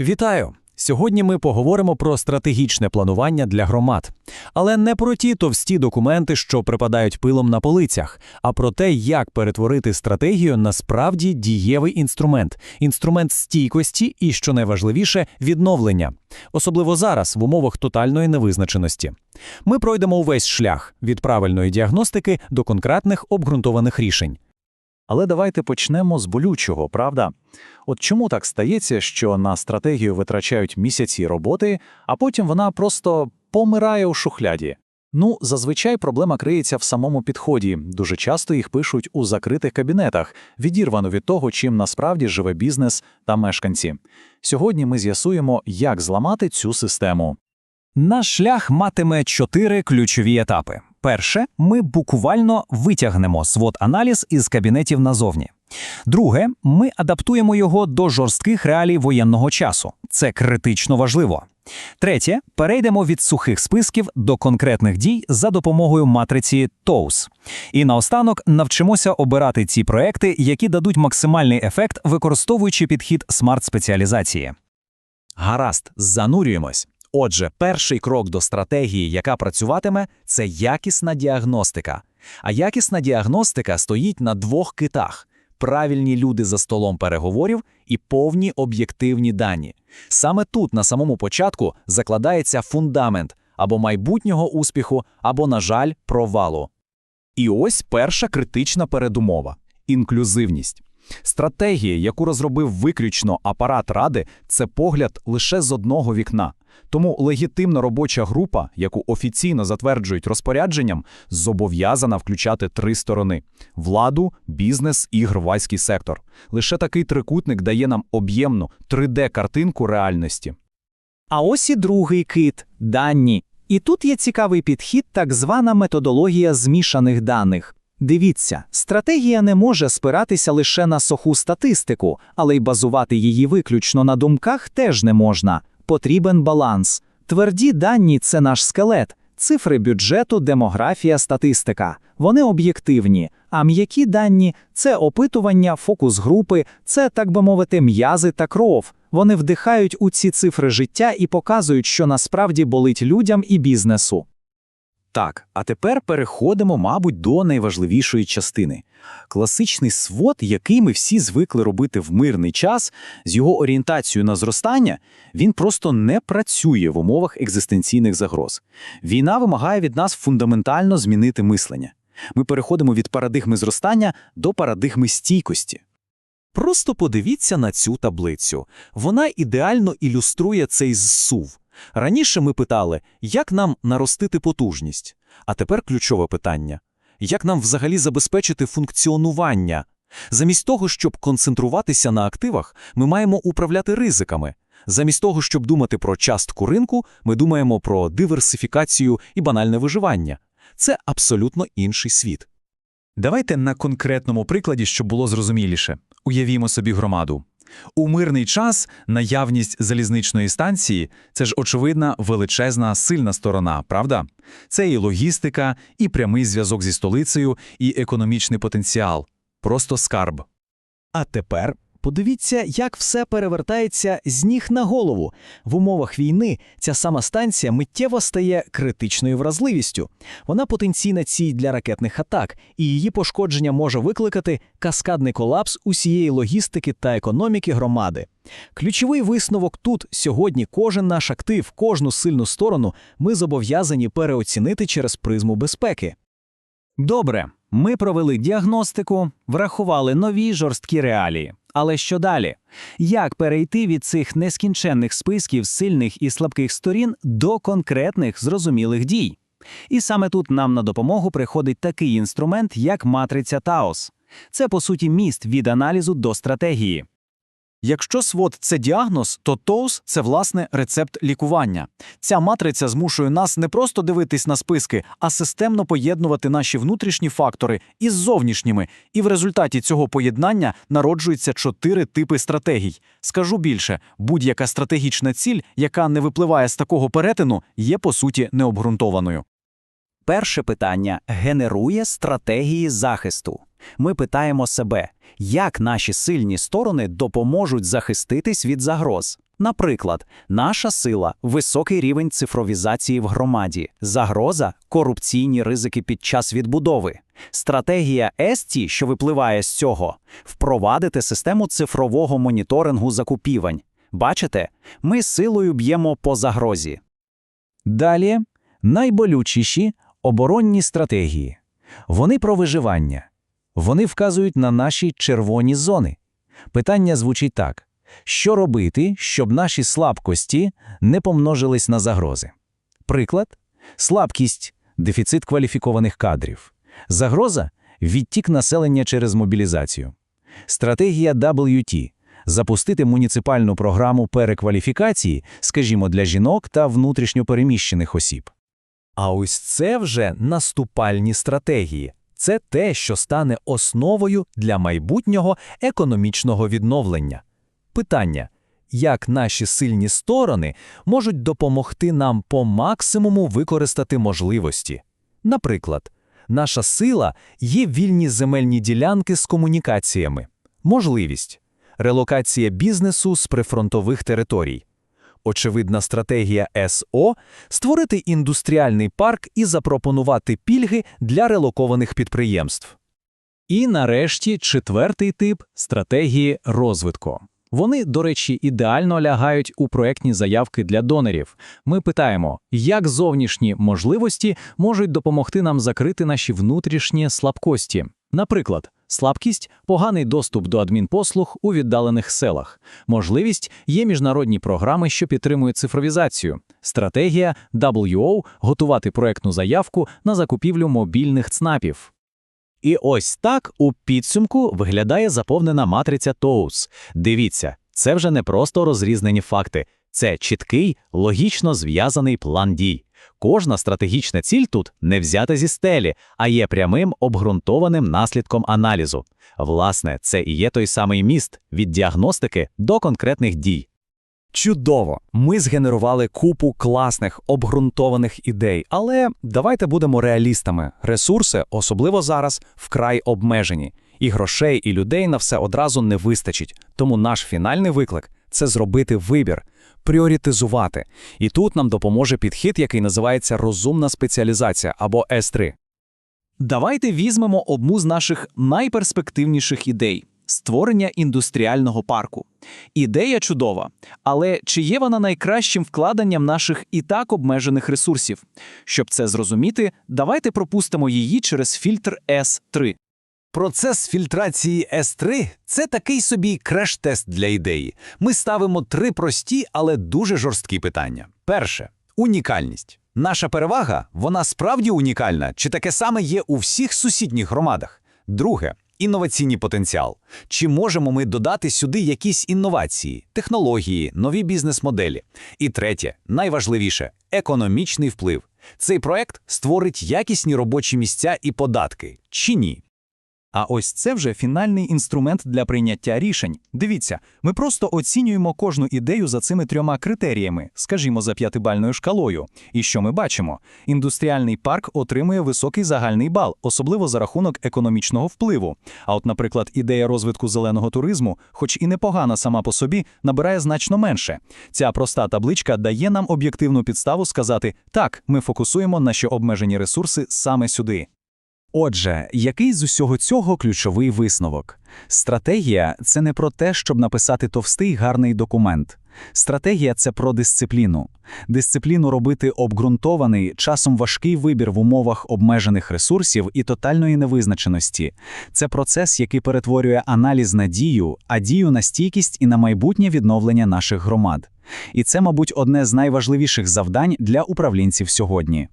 Вітаю! Сьогодні ми поговоримо про стратегічне планування для громад, але не про ті товсті документи, що припадають пилом на полицях, а про те, як перетворити стратегію на справді дієвий інструмент, інструмент стійкості і, що найважливіше, відновлення, особливо зараз в умовах тотальної невизначеності. Ми пройдемо увесь шлях від правильної діагностики до конкретних обґрунтованих рішень. Але давайте почнемо з болючого, правда? От чому так стається, що на стратегію витрачають місяці роботи, а потім вона просто помирає у шухляді? Ну, зазвичай проблема криється в самому підході. Дуже часто їх пишуть у закритих кабінетах, відірвано від того, чим насправді живе бізнес та мешканці. Сьогодні ми з'ясуємо, як зламати цю систему. Наш шлях матиме чотири ключові етапи. Перше, ми буквально витягнемо свод-аналіз із кабінетів назовні. Друге, ми адаптуємо його до жорстких реалій воєнного часу. Це критично важливо. Третє, перейдемо від сухих списків до конкретних дій за допомогою матриці TOWS. І наостанок навчимося обирати ці проекти, які дадуть максимальний ефект, використовуючи підхід смарт-спеціалізації. Гаразд, занурюємось. Отже, перший крок до стратегії, яка працюватиме, це якісна діагностика. А якісна діагностика стоїть на двох китах: правильні люди за столом переговорів і повні об'єктивні дані. Саме тут, на самому початку, закладається фундамент або майбутнього успіху, або, на жаль, провалу. І ось перша критична передумова інклюзивність. Стратегія, яку розробив виключно апарат ради, це погляд лише з одного вікна. Тому легітимна робоча група, яку офіційно затверджують розпорядженням, зобов'язана включати три сторони: владу, бізнес і громадський сектор. Лише такий трикутник дає нам об'ємну 3D-картинку реальності. А ось і другий кит дані. І тут є цікавий підхід, так звана методологія змішаних даних. Дивіться, стратегія не може спиратися лише на суху статистику, але й базувати її виключно на думках теж не можна. Потрібен баланс. Тверді дані це наш скелет, цифри бюджету, демографія, статистика. Вони об'єктивні, а м'які дані це опитування, фокус групи, це, так би мовити, м'язи та кров. Вони вдихають у ці цифри життя і показують, що насправді болить людям і бізнесу. Так, а тепер переходимо, мабуть, до найважливішої частини. Класичний свод, який ми всі звикли робити в мирний час, з його орієнтацією на зростання, він просто не працює в умовах екзистенційних загроз. Війна вимагає від нас фундаментально змінити мислення. Ми переходимо від парадигми зростання до парадигми стійкості. Просто подивіться на цю таблицю. Вона ідеально ілюструє цей зсув. Раніше ми питали, як нам наростити потужність, а тепер ключове питання як нам взагалі забезпечити функціонування? Замість того, щоб концентруватися на активах, ми маємо управляти ризиками. Замість того, щоб думати про частку ринку, ми думаємо про диверсифікацію і банальне виживання. Це абсолютно інший світ. Давайте на конкретному прикладі, щоб було зрозуміліше. Уявімо собі громаду. У мирний час наявність залізничної станції це ж очевидна величезна сильна сторона, правда? Це і логістика, і прямий зв'язок зі столицею, і економічний потенціал. Просто скарб. А тепер подивіться, як все перевертається з ніг на голову. В умовах війни ця сама станція миттєво стає критичною вразливістю. Вона потенційна ціль для ракетних атак, і її пошкодження може викликати каскадний колапс усієї логістики та економіки громади. Ключовий висновок тут сьогодні кожен наш актив, кожну сильну сторону ми зобов'язані переоцінити через призму безпеки. Добре, ми провели діагностику, врахували нові жорсткі реалії. Але що далі? Як перейти від цих нескінченних списків сильних і слабких сторін до конкретних зрозумілих дій? І саме тут нам на допомогу приходить такий інструмент, як матриця Таос. Це, по суті, міст від аналізу до стратегії. Якщо свод це діагноз, то ТОУС – це власне рецепт лікування. Ця матриця змушує нас не просто дивитись на списки, а системно поєднувати наші внутрішні фактори із зовнішніми. І в результаті цього поєднання народжуються чотири типи стратегій. Скажу більше, будь-яка стратегічна ціль, яка не випливає з такого перетину, є по суті необґрунтованою. Перше питання генерує стратегії захисту. Ми питаємо себе, як наші сильні сторони допоможуть захиститись від загроз. Наприклад, наша сила високий рівень цифровізації в громаді, загроза корупційні ризики під час відбудови. Стратегія ЕСТІ, що випливає з цього, впровадити систему цифрового моніторингу закупівань. Бачите, ми силою б'ємо по загрозі. Далі найболючіші оборонні стратегії. Вони про виживання. Вони вказують на наші червоні зони. Питання звучить так: що робити, щоб наші слабкості не помножились на загрози? Приклад: слабкість дефіцит кваліфікованих кадрів. Загроза відтік населення через мобілізацію. Стратегія WT запустити муніципальну програму перекваліфікації, скажімо, для жінок та внутрішньопереміщених осіб. А ось це вже наступальні стратегії. Це те, що стане основою для майбутнього економічного відновлення. Питання: як наші сильні сторони можуть допомогти нам по максимуму використати можливості? Наприклад, наша сила є вільні земельні ділянки з комунікаціями, можливість релокація бізнесу з прифронтових територій. Очевидна стратегія СО – створити індустріальний парк і запропонувати пільги для релокованих підприємств. І нарешті четвертий тип – стратегії розвитку. Вони, до речі, ідеально лягають у проектні заявки для донорів. Ми питаємо, як зовнішні можливості можуть допомогти нам закрити наші внутрішні слабкості. Наприклад, слабкість поганий доступ до адмінпослуг у віддалених селах. Можливість є міжнародні програми, що підтримують цифровізацію. Стратегія WO – готувати проектну заявку на закупівлю мобільних ЦНАПів. І ось так у підсумку виглядає заповнена матриця Тоус. Дивіться, це вже не просто розрізнені факти, це чіткий, логічно зв'язаний план дій. Кожна стратегічна ціль тут не взята зі стелі, а є прямим обґрунтованим наслідком аналізу. Власне, це і є той самий міст від діагностики до конкретних дій. Чудово! Ми згенерували купу класних обґрунтованих ідей, але давайте будемо реалістами. Ресурси, особливо зараз, вкрай обмежені. І грошей, і людей на все одразу не вистачить. Тому наш фінальний виклик це зробити вибір, пріоритизувати. І тут нам допоможе підхід, який називається розумна спеціалізація або С3. Давайте візьмемо одну з наших найперспективніших ідей створення індустріального парку. Ідея чудова, але чи є вона найкращим вкладенням наших і так обмежених ресурсів? Щоб це зрозуміти, давайте пропустимо її через фільтр S3. Процес фільтрації S3 – це такий собі креш-тест для ідеї. Ми ставимо три прості, але дуже жорсткі питання. Перше – унікальність. Наша перевага, вона справді унікальна, чи таке саме є у всіх сусідніх громадах? Друге – інноваційний потенціал. Чи можемо ми додати сюди якісь інновації, технології, нові бізнес-моделі? І третє, найважливіше – економічний вплив. Цей проект створить якісні робочі місця і податки, чи ні? А ось це вже фінальний інструмент для прийняття рішень. Дивіться, ми просто оцінюємо кожну ідею за цими трьома критеріями, скажімо, за п'ятибальною шкалою. І що ми бачимо? Індустріальний парк отримує високий загальний бал, особливо за рахунок економічного впливу. А от, наприклад, ідея розвитку зеленого туризму, хоч і непогана сама по собі, набирає значно менше. Ця проста табличка дає нам об'єктивну підставу сказати: так, ми фокусуємо наші обмежені ресурси саме сюди. Отже, який з усього цього ключовий висновок? Стратегія це не про те, щоб написати товстий гарний документ. Стратегія це про дисципліну. Дисципліну робити обґрунтований, часом важкий вибір в умовах обмежених ресурсів і тотальної невизначеності. Це процес, який перетворює аналіз на дію, а дію на стійкість і на майбутнє відновлення наших громад. І це, мабуть, одне з найважливіших завдань для управлінців сьогодні.